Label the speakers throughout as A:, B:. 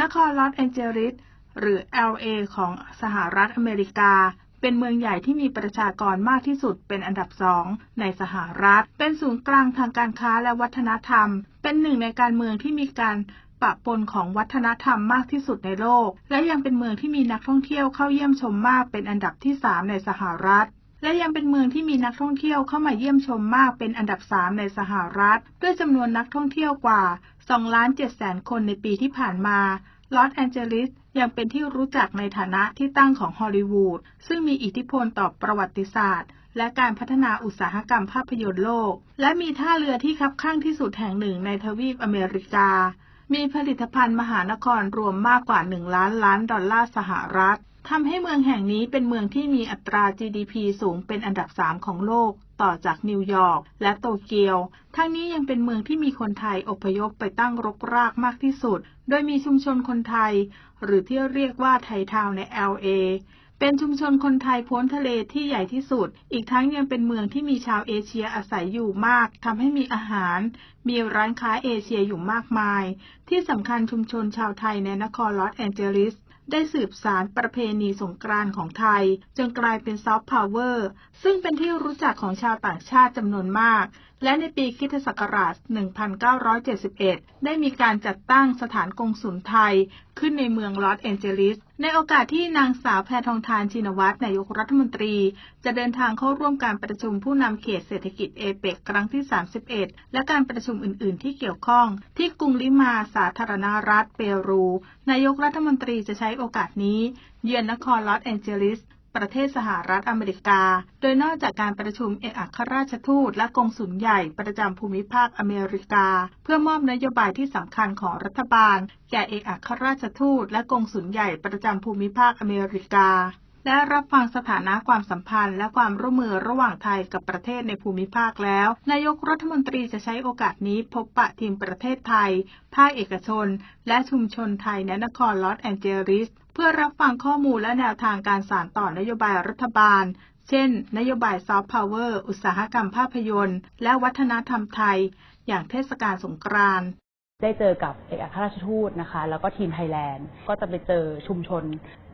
A: นครลอสแอนเจลิสหรือ LA ของสหรัฐอเมริกา เป็นเมืองใหญ่ที่มีประชากรมากที่สุดเป็นอันดับสองในสหรัฐ เป็นศูนย์กลางทางการค้าและวัฒนธรรม เป็นหนึ่งในการเมืองที่มีการปะปนของวัฒนธรรมมากที่สุดในโลก และยังเป็นเมืองที่มีนักท่องเที่ยวเข้าเยี่ยมชมมากเป็นอันดับที่ 3 ในสหรัฐ และยังเป็นเมืองที่มีนักท่องเที่ยวเข้ามาเยี่ยมชมมากเป็นอันดับ 3 ในสหรัฐ ด้วยจำนวนนักท่องเที่ยวกว่า 2 ล้าน7แสนคนในปีที่ผ่านมา ลอสแอนเจลิสยังเป็นที่รู้จักในฐานะที่ตั้งของฮอลลีวูด ซึ่งมีอิทธิพลต่อประวัติศาสตร์ และการพัฒนาอุตสาหกรรมภาพยนตร์โลก และมีท่าเรือที่คับข้างที่สุดแห่งหนึ่งในทวีปอเมริกา มีผลิตภัณฑ์มหานครรวมมากกว่า 1 ล้านล้านดอลลาร์สหรัฐ ทำให้เมืองแห่งนี้เป็นเมืองที่มีอัตรา GDP สูงเป็นอันดับ 3 ของโลก ต่อจากนิวยอร์กและโตเกียว ทั้งนี้ยังเป็นเมืองที่มีคนไทยอพยพไปตั้งรกรากมากที่สุด โดยมีชุมชนคนไทย หรือที่เรียกว่าไทยทาวน์ใน LA เป็นชุมชนคนไทยพ้นทะเลที่ใหญ่ที่สุด อีกทั้งยังเป็นเมืองที่มีชาวเอเชียอาศัยอยู่มาก ทำให้มีอาหาร มีร้านค้าเอเชียอยู่มากมาย ที่สำคัญชุมชนชาวไทยในนครลอสแอนเจลิส ได้สืบสารประเพณีสงกรานต์ของไทย จนกลายเป็นซอฟต์พาวเวอร์ ซึ่งเป็นที่รู้จักของชาวต่างชาติจำนวนมาก และในปีคิศักราช 1971 ได้มีการจัดตั้งสถานกงสุลไทย ขึ้นในเมืองลอสแอนเจลิส ในโอกาสที่นางสาวแพทองทานชินวัตรนายกรัฐมนตรี จะเดินทางเข้าร่วมการประชุมผู้นำเขตเศรษฐกิจเอเปกครั้งที่ 31 และการประชุมอื่น ๆ ที่เกี่ยวข้อง ที่กรุงลิมาสาธารณรัฐเปรู นายกรัฐมนตรีจะใช้โอกาสนี้ เยือนนครลอสแอนเจลิส ประเทศสหรัฐอเมริกา โดยนอกจากการประชุมเอกอัครราชทูตและกงสุลใหญ่ประจำภูมิภาคอเมริกา เพื่อมอบนโยบายที่สำคัญของรัฐบาล แก่เอกอัครราชทูตและกงสุลใหญ่ประจำภูมิภาคอเมริกา และรับฟังสถานะความสัมพันธ์ และความร่วมมือระหว่างไทยกับประเทศในภูมิภาคแล้ว นายกรัฐมนตรีจะใช้โอกาสนี้พบปะทีมประเทศไทย ภาคเอกชน และชุมชนไทยในนครลอสแอนเจลิส พื่อรับฟังข้อมูลและแนวทางการสานต่อนโยบายรัฐบาล เช่น นโยบายซอฟต์พาวเวอร์ อุตสาหกรรมภาพยนตร์ และวัฒนธรรมไทย อย่างเทศกาลสงกรานต์
B: ได้เจอกับเอกอัครราชทูตนะคะ แล้วก็ทีมไทยแลนด์ ก็จะไปเจอชุมชน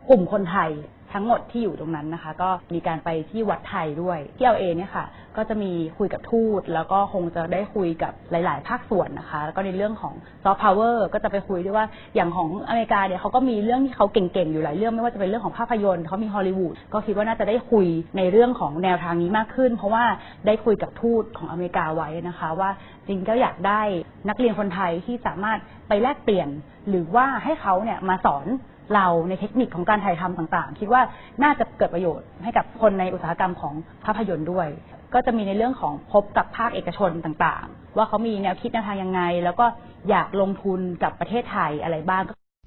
B: กลุ่มคนไทย ทั้งหมดที่อยู่ตรงนั้นนะคะ ก็มีการไปที่วัดไทยด้วยที่เอาเอเนี่ยค่ะ ก็จะมีคุยกับทูต แล้วก็คงจะได้คุยกับหลาย ๆ ภาคส่วนนะคะ แล้วก็ในเรื่องของซอฟต์พาวเวอร์ก็จะไปคุยด้วยว่าอย่างของอเมริกาเนี่ยเขาก็มีเรื่องที่เขาเก่ง ๆ อยู่หลายเรื่องไม่ว่าจะเป็นเรื่องของภาพยนตร์เขามีฮอลลีวูดก็คิดว่าน่าจะได้คุยในเรื่องของแนวทางนี้มากขึ้น เพราะว่าได้คุยกับทูตของอเมริกาไว้นะคะ ว่าจริงก็อยากได้นักเรียนคนไทยที่สามารถไปแลกเปลี่ยน หรือว่าให้เขาเนี่ยมาสอน เราในเทคนิคของการถ่ายทำต่างๆ คิดว่าน่าจะเกิดประโยชน์ให้กับคนในอุตสาหกรรมของภาพยนตร์ด้วย ก็จะมีในเรื่องของพบกับภาคเอกชนต่างๆ ว่าเขามีแนวคิดแนวทางยังไง แล้วก็อยากลงทุนกับประเทศไทยอะไรบ้าง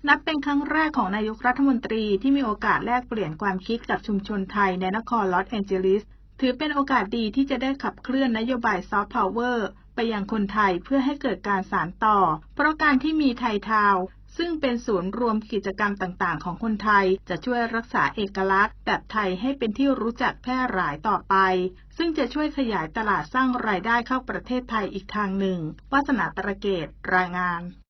A: นับเป็นครั้งแรกของนายกรัฐมนตรีที่มีโอกาสแลกเปลี่ยนความคิดกับชุมชนไทยในนครลอสแอนเจลิส ถือเป็นโอกาสดีที่จะได้ขับเคลื่อนนโยบายซอฟต์พาวเวอร์ไปยังคนไทยเพื่อให้เกิดการสานต่อ เพราะการที่มีไทยทาว ซึ่งเป็นศูนย์รวมกิจกรรมต่างๆ ของคนไทย จะช่วยรักษาเอกลักษณ์ แบบไทยให้เป็นที่รู้จักแพร่หลายต่อไป ซึ่งจะช่วยขยายตลาดสร้างรายได้เข้าประเทศไทยอีกทางหนึ่งวาสนาตระเกตรายงาน